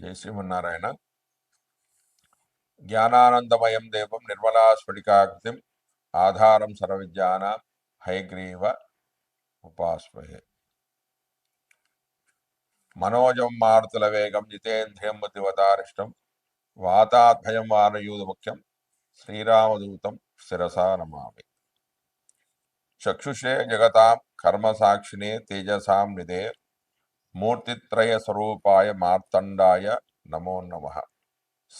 జై శ్రీమన్నారాయణ జ్ఞానానందమయం దేవం నిర్మలా స్ఫటికాకృతిం ఆధారం సర్వవిద్యాన హయగ్రీవ ఉపాస్మహే. మనోజం మారుతుల వేగం జితేంద్రియం మృతివతారిష్టం వాతాద్భయం వానయూధ ముఖ్యం శ్రీరామదూతం శిరసా నమామి. చక్షుషే జగతాం కర్మసాక్షిణే తేజసాం నిదే మూర్తిత్రయ స్వరూపాయ మార్తండాయ నమో నమ.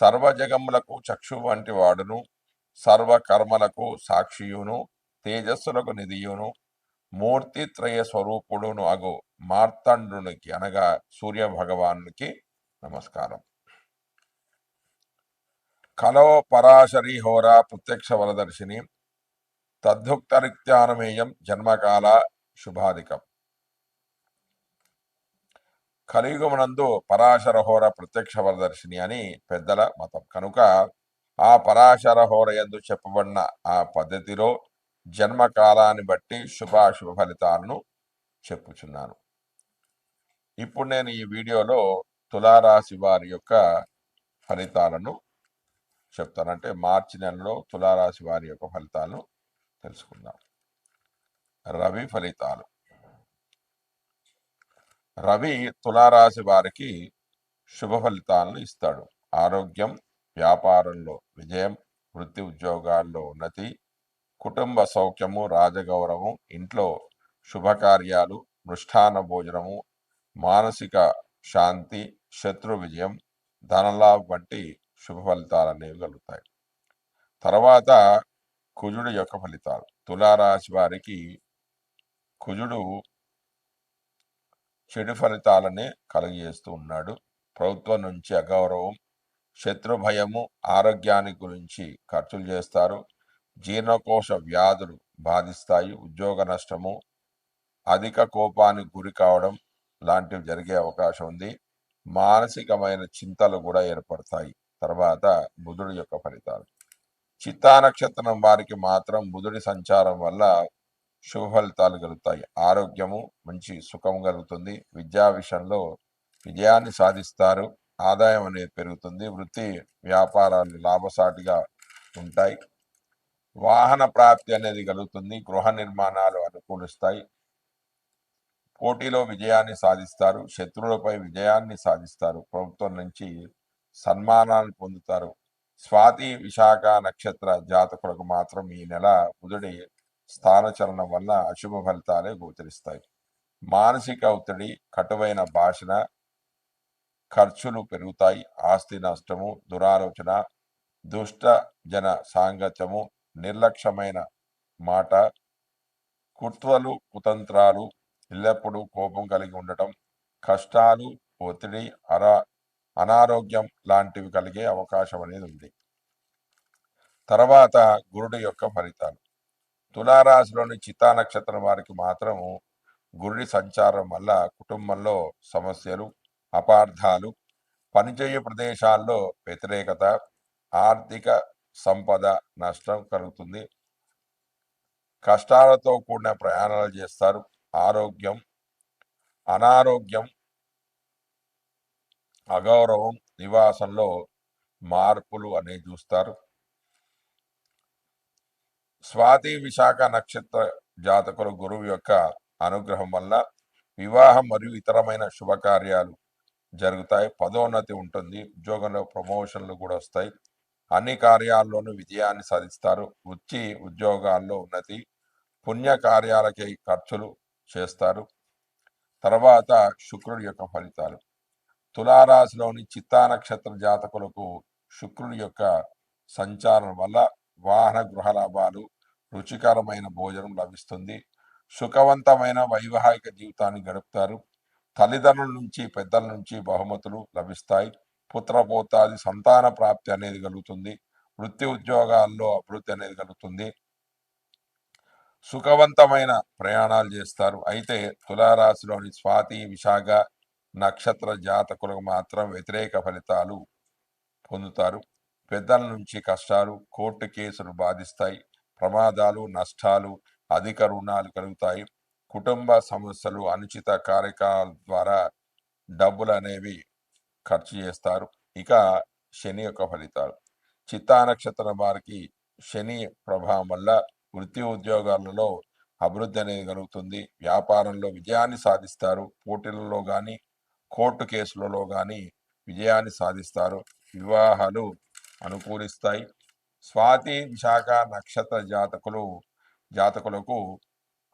సర్వజగములకు చక్షు వంటి వాడును సర్వకర్మలకు సాక్షియును తేజస్సులకు నిధియును మూర్తిత్రయ స్వరూపుడును అగు మార్తండునికి అనగా సూర్య భగవానునికి నమస్కారం. కలో పరాశరి హోరా ప్రత్యక్ష వలదర్శిని తద్భుక్తరిత్యానమేయం జన్మకాల శుభాధికం కలియుగమునందు పరాశరహోర ప్రత్యక్ష వరదర్శిని అని పెద్దల మతం. కనుక ఆ పరాశరహోర ఎందు చెప్పబడిన ఆ పద్ధతిలో జన్మకాలాన్ని బట్టి శుభాశుభ ఫలితాలను చెప్పుచున్నాను. ఇప్పుడు నేను ఈ వీడియోలో తులారాశి వారి యొక్క ఫలితాలను చెప్తాను అంటే మార్చి నెలలో తులారాశి వారి యొక్క ఫలితాలను తెలుసుకుందాం. రవి ఫలితాలు. రవి తులారాశి వారికి శుభ ఫలితాలను ఇస్తాడు. ఆరోగ్యం వ్యాపారంలో విజయం వృత్తి ఉద్యోగాల్లో ఉన్నతి కుటుంబ సౌఖ్యము రాజగౌరవం ఇంట్లో శుభకార్యాలు మృష్టాన భోజనము మానసిక శాంతి శత్రు విజయం ధనలాభం వంటి శుభ ఫలితాలు అనేవి కలుగుతాయి. తర్వాత కుజుడు యొక్క ఫలితాలు. తులారాశి వారికి కుజుడు చెడు ఫలితాలనే కలుగజేస్తూ ఉన్నాడు. ప్రభుత్వం నుంచి అగౌరవం శత్రు భయము ఆరోగ్యాన్ని గురించి ఖర్చులు చేస్తారు. జీర్ణకోశ వ్యాధులు బాధిస్తాయి. ఉద్యోగ నష్టము అధిక కోపానికి గురి కావడం లాంటివి జరిగే అవకాశం ఉంది. మానసికమైన చింతలు కూడా ఏర్పడతాయి. తర్వాత బుధుడి యొక్క ఫలితాలు. చిత్తా నక్షత్రం వారికి మాత్రం బుధుడి సంచారం వల్ల శుభ ఫలితాలు కలుగుతాయి. ఆరోగ్యము మంచి సుఖం కలుగుతుంది. విద్యా విషయంలో విజయాన్ని సాధిస్తారు. ఆదాయం అనేది పెరుగుతుంది. వృత్తి వ్యాపారాలు లాభసాటిగా ఉంటాయి. వాహన ప్రాప్తి అనేది కలుగుతుంది. గృహ నిర్మాణాలు అనుకూలిస్తాయి. పోటీలో విజయాన్ని సాధిస్తారు. శత్రువులపై విజయాన్ని సాధిస్తారు. ప్రభుత్వం నుంచి సన్మానాలు పొందుతారు. స్వాతి విశాఖ నక్షత్ర జాతకులకు మాత్రం ఈ నెల బుధుడి స్థానచలనం వల్ల అశుభ ఫలితాలే గోచరిస్తాయి. మానసిక ఒత్తిడి కటువైన భాషణ ఖర్చులు పెరుగుతాయి. ఆస్తి నష్టము దురాలోచన దుష్ట జన సాంగత్యము నిర్లక్ష్యమైన మాట కుట్రలు కుతంత్రాలు ఎల్లప్పుడూ కోపం కలిగి ఉండటం కష్టాలు ఒత్తిడి అరా అనారోగ్యం లాంటివి కలిగే అవకాశం అనేది ఉంది. తర్వాత గురుడు యొక్క ఫలితాలు. తులారాశిలోని చిత్తా నక్షత్రం వారికి మాత్రము గురుడి సంచారం వల్ల కుటుంబంలో సమస్యలు అపార్థాలు పనిచేయ ప్రదేశాల్లో వ్యతిరేకత ఆర్థిక సంపద నష్టం కలుగుతుంది. కష్టాలతో కూడిన ప్రయాణాలు చేస్తారు. ఆరోగ్యం అనారోగ్యం అగౌరవం నివాసంలో మార్పులు అనేవి చూస్తారు. స్వాతి విశాఖ నక్షత్ర జాతకులు గురువు యొక్క అనుగ్రహం వల్ల వివాహం మరియు ఇతరమైన శుభకార్యాలు జరుగుతాయి. పదోన్నతి ఉంటుంది. ఉద్యోగంలో ప్రమోషన్లు కూడా వస్తాయి. అన్ని కార్యాల్లోనూ విజయాన్ని సాధిస్తారు. వృత్తి ఉద్యోగాల్లో ఉన్నతి పుణ్య కార్యాలకి ఖర్చులు చేస్తారు. తర్వాత శుక్రుడి యొక్క ఫలితాలు. తులారాశిలోని చిత్తా నక్షత్ర జాతకులకు శుక్రుడి యొక్క సంచారం వల్ల వాహన గృహ లాభాలు రుచికరమైన భోజనం లభిస్తుంది. సుఖవంతమైన వైవాహిక జీవితాన్ని గడుపుతారు. తల్లిదండ్రుల నుంచి పెద్దల నుంచి బహుమతులు లభిస్తాయి. పుత్రపోతాది సంతాన ప్రాప్తి అనేది కలుగుతుంది. వృత్తి ఉద్యోగాల్లో అభివృద్ధి అనేది కలుగుతుంది. సుఖవంతమైన ప్రయాణాలు చేస్తారు. అయితే తులారాశిలోని స్వాతి విశాఖ నక్షత్ర జాతకులకు మాత్రం వ్యతిరేక ఫలితాలు పొందుతారు. పెద్దల నుంచి కష్టాలు కోర్టు కేసులు బాధిస్తాయి. ప్రమాదాలు నష్టాలు అధిక రుణాలు కలుగుతాయి. కుటుంబ సమస్యలు అనుచిత కార్యక్రమాల ద్వారా డబ్బులు అనేవి ఖర్చు చేస్తారు. ఇక శని యొక్క ఫలితాలు. చిత్తా నక్షత్రం వారికి శని ప్రభావం వల్ల వృత్తి ఉద్యోగాలలో అభివృద్ధి అనేది కలుగుతుంది. వ్యాపారంలో విజయాన్ని సాధిస్తారు. పోటీలలో కానీ కోర్టు కేసులలో కానీ విజయాన్ని సాధిస్తారు. వివాహాలు అనుకూలిస్తాయి. స్వాతి విశాఖ నక్షత్ర జాతకులు జాతకులకు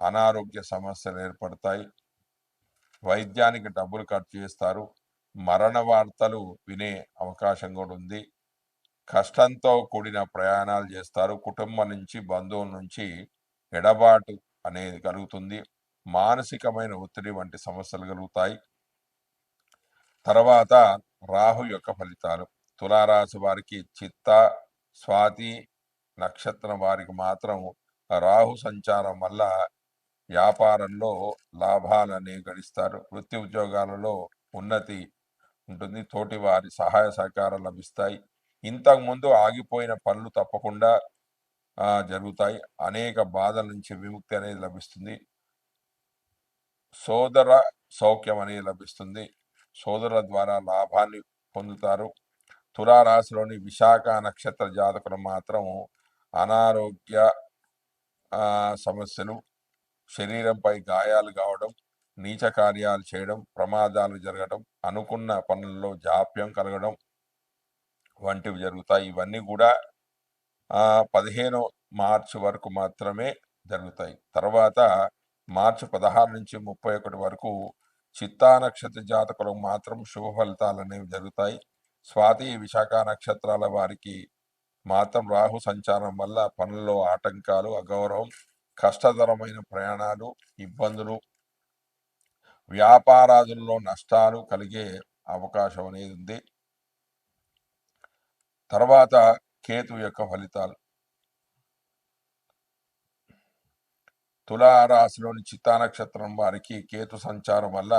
అనారోగ్య సమస్యలు ఏర్పడతాయి. వైద్యానికి డబ్బులు ఖర్చు చేస్తారు. మరణ వార్తలు వినే అవకాశం కూడా ఉంది. కష్టంతో కూడిన ప్రయాణాలు చేస్తారు. కుటుంబం నుంచి బంధువుల నుంచి ఎడబాటు అనేది కలుగుతుంది. మానసికమైన ఒత్తిడి వంటి సమస్యలు కలుగుతాయి. తర్వాత రాహు యొక్క ఫలితాలు. తులారాశి వారికి చిత్త స్వాతి నక్షత్రం వారికి మాత్రం రాహు సంచారం వల్ల వ్యాపారంలో లాభాలని గడిస్తారు వృత్తి ఉద్యోగాలలో ఉన్నతి ఉంటుంది. తోటి వారి సహాయ సహకారాలు లభిస్తాయి. ఇంతకుముందు ఆగిపోయిన పనులు తప్పకుండా జరుగుతాయి. అనేక బాధల నుంచి విముక్తి అనేది లభిస్తుంది. సోదర సౌఖ్యం అనేది లభిస్తుంది. సోదరుల ద్వారా లాభాన్ని పొందుతారు. తులారాశిలోని విశాఖ నక్షత్ర జాతకులు మాత్రం అనారోగ్య సమస్యలు శరీరంపై గాయాలు కావడం నీచ కార్యాలు చేయడం ప్రమాదాలు జరగడం అనుకున్న పనుల్లో జాప్యం కలగడం వంటివి జరుగుతాయి. ఇవన్నీ కూడా పదిహేను మార్చి వరకు మాత్రమే జరుగుతాయి. తర్వాత మార్చి పదహారు నుంచి ముప్పై ఒకటి వరకు చిత్తా నక్షత్ర జాతకులకు మాత్రం శుభ ఫలితాలు అనేవి జరుగుతాయి. స్వాతి విశాఖ నక్షత్రాల వారికి మాత్రం రాహు సంచారం వల్ల పనుల్లో ఆటంకాలు అగౌరవం కష్టతరమైన ప్రయాణాలు ఇబ్బందులు వ్యాపారాదుల్లో నష్టాలు కలిగే అవకాశం అనేది ఉంది. తర్వాత కేతు యొక్క ఫలితాలు. తులారాశిలోని చిత్తా నక్షత్రం వారికి కేతు సంచారం వల్ల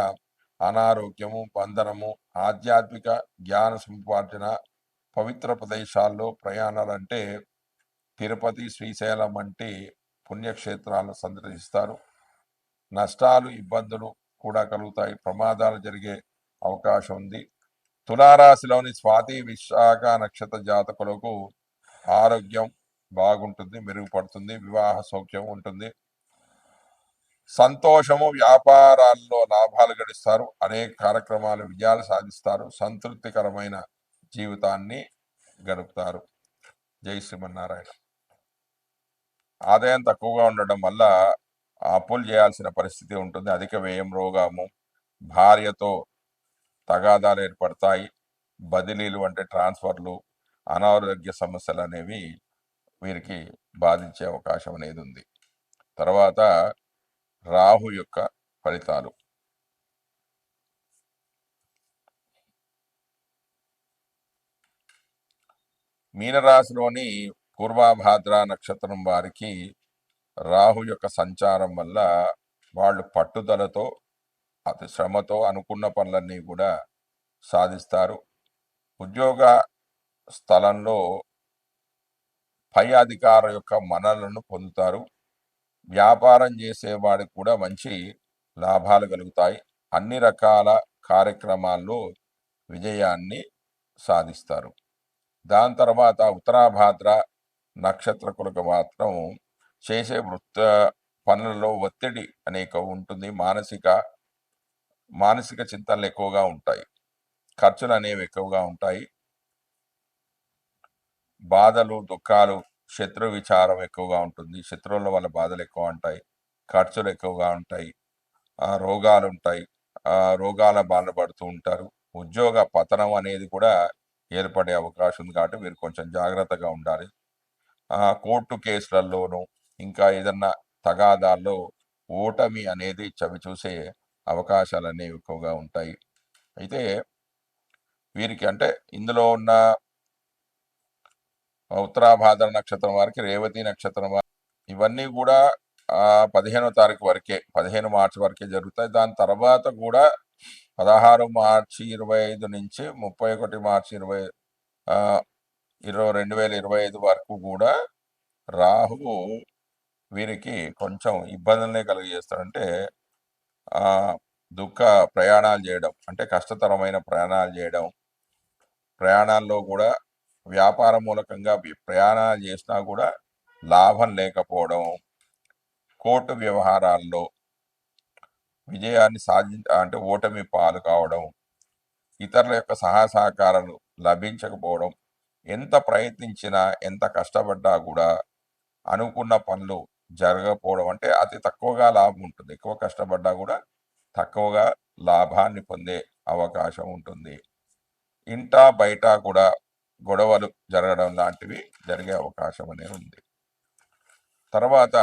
అనారోగ్యము బంధనము ఆధ్యాత్మిక జ్ఞాన సంపార్జన పవిత్ర ప్రదేశాల్లో ప్రయాణాలంటే తిరుపతి శ్రీశైలం వంటి పుణ్యక్షేత్రాలను సందర్శిస్తారు. నష్టాలు ఇబ్బందులు కూడా కలుగుతాయి. ప్రమాదాలు జరిగే అవకాశం ఉంది. తులారాశిలోని స్వాతి విశాఖ నక్షత్ర జాతకులకు ఆరోగ్యం బాగుంటుంది మెరుగుపడుతుంది వివాహ సౌఖ్యం ఉంటుంది. సంతోషము వ్యాపారాల్లో లాభాలు గడిస్తారు. అనేక కార్యక్రమాలు విజయాలు సాధిస్తారు. సంతృప్తికరమైన జీవితాన్ని గడుపుతారు. జై శ్రీమన్నారాయణ. ఆదాయం తక్కువగా ఉండడం వల్ల అప్పులు చేయాల్సిన పరిస్థితి ఉంటుంది. అధిక వ్యయం రోగము భార్యతో తగాదాలు ఏర్పడతాయి. బదిలీలు అంటే ట్రాన్స్ఫర్లు అనారోగ్య సమస్యలు అనేవి వీరికి బాధించే అవకాశం అనేది ఉంది. తర్వాత రాహు యొక్క ఫలితాలు. మీనరాశిలోని పూర్వాభాద్ర నక్షత్రం వారికి రాహు యొక్క సంచారం వల్ల వాళ్ళు పట్టుదలతో అతి శ్రమతో అనుకున్న పనులన్నీ కూడా సాధిస్తారు. ఉద్యోగ స్థలంలో పై అధికార యొక్క మనలను పొందుతారు. వ్యాపారం చేసేవాడికి కూడా మంచి లాభాలు కలుగుతాయి. అన్ని రకాల కార్యక్రమాల్లో విజయాన్ని సాధిస్తారు. దాని తర్వాత ఉత్తరాభాద్ర నక్షత్రకులకు మాత్రం చేసే వృత్త పనులలో ఒత్తిడి అనేక ఉంటుంది. మానసిక మానసిక చింతనలు ఎక్కువగా ఉంటాయి. ఖర్చులు అనేవి ఎక్కువగా ఉంటాయి. బాధలు దుఃఖాలు శత్రు విచారం ఎక్కువగా ఉంటుంది. శత్రువుల వల్ల బాధలు ఎక్కువ ఉంటాయి. ఖర్చులు ఎక్కువగా ఉంటాయి. రోగాలు ఉంటాయి. రోగాల బాధపడుతూ ఉంటారు. ఉద్యోగ పతనం అనేది కూడా ఏర్పడే అవకాశం ఉంది కాబట్టి మీరు కొంచెం జాగ్రత్తగా ఉండాలి. కోర్టు కేసులలోనూ ఇంకా ఏదన్నా తగాదాల్లో ఓటమి అనేది చవి చూసే అవకాశాలు అనేవి ఎక్కువగా ఉంటాయి. అయితే వీరికి అంటే ఇందులో ఉన్న ఉత్తరాభాద్ర నక్షత్రం వారికి రేవతి నక్షత్రం వారికి ఇవన్నీ కూడా పదిహేనో తారీఖు వరకే పదిహేను మార్చి వరకే జరుగుతాయి. దాని తర్వాత కూడా పదహారు మార్చి ఇరవై ఐదు నుంచి ముప్పై ఒకటి మార్చి ఇరవై ఇరవై రెండు వేల ఇరవై ఐదు వరకు కూడా రాహువు వీరికి కొంచెం ఇబ్బందులనే కలిగజేస్తాడంటే దుఃఖ ప్రయాణాలు చేయడం అంటే కష్టతరమైన ప్రయాణాలు చేయడం ప్రయాణాల్లో కూడా వ్యాపార మూలకంగా ప్రయాణాలు చేసినా కూడా లాభం లేకపోవడం కోర్టు వ్యవహారాల్లో విజయాన్ని సాధి అంటే ఓటమి పాలు కావడం ఇతరుల యొక్క సహాయ సహకారాలు లభించకపోవడం ఎంత ప్రయత్నించినా ఎంత కష్టపడ్డా కూడా అనుకున్న పనులు జరగకపోవడం అంటే అతి తక్కువగా లాభం ఉంటుంది. ఎక్కువ కష్టపడ్డా కూడా తక్కువగా లాభాన్ని పొందే అవకాశం ఉంటుంది. ఇంటా బయట కూడా గొడవలు జరగడం లాంటివి జరిగే అవకాశం అనేది ఉంది. తర్వాత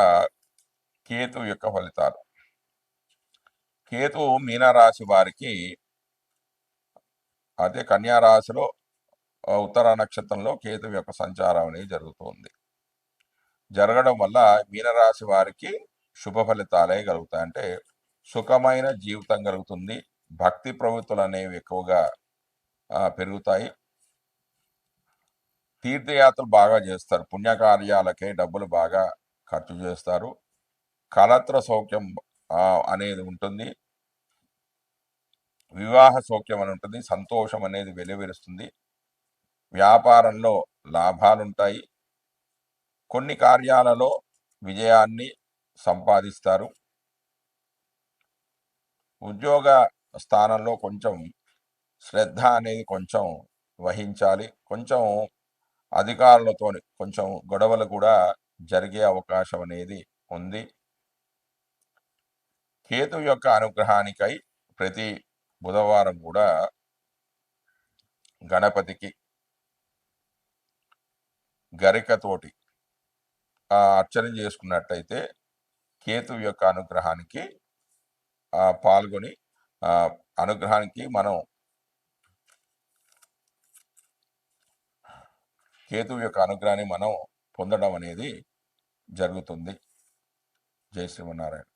కేతు యొక్క ఫలితాలు. కేతు మీనరాశి వారికి అదే కన్యారాశిలో ఉత్తర నక్షత్రంలో కేతు యొక్క సంచారం అనేది జరుగుతుంది జరగడం వల్ల మీనరాశి వారికి శుభ ఫలితాలే కలుగుతాయి. అంటే సుఖమైన జీవితం కలుగుతుంది. భక్తి ప్రవృత్తులు అనేవి ఎక్కువగా పెరుగుతాయి. తీర్థయాత్రలు బాగా చేస్తారు. పుణ్యకార్యాలకే డబ్బులు బాగా ఖర్చు చేస్తారు. కలత్ర సౌఖ్యం అనేది ఉంటుంది. వివాహ సౌఖ్యం అని ఉంటుంది. సంతోషం అనేది వెలువరుస్తుంది వ్యాపారంలో లాభాలుంటాయి. కొన్ని కార్యాలలో విజయాన్ని సంపాదిస్తారు. ఉద్యోగ స్థానంలో కొంచెం శ్రద్ధ అనేది కొంచెం వహించాలి. కొంచెం అధికారులతో కొంచెం గొడవలు కూడా జరిగే అవకాశం అనేది ఉంది. కేతు యొక్క అనుగ్రహానికై ప్రతి బుధవారం కూడా గణపతికి గరికతోటి అర్చన చేసుకున్నట్టయితే కేతు యొక్క అనుగ్రహానికి పాల్గొని అనుగ్రహానికి మనం కేతువు యొక్క అనుగ్రహాన్ని మనం పొందడం అనేది జరుగుతుంది. జై శ్రీమన్నారాయణ.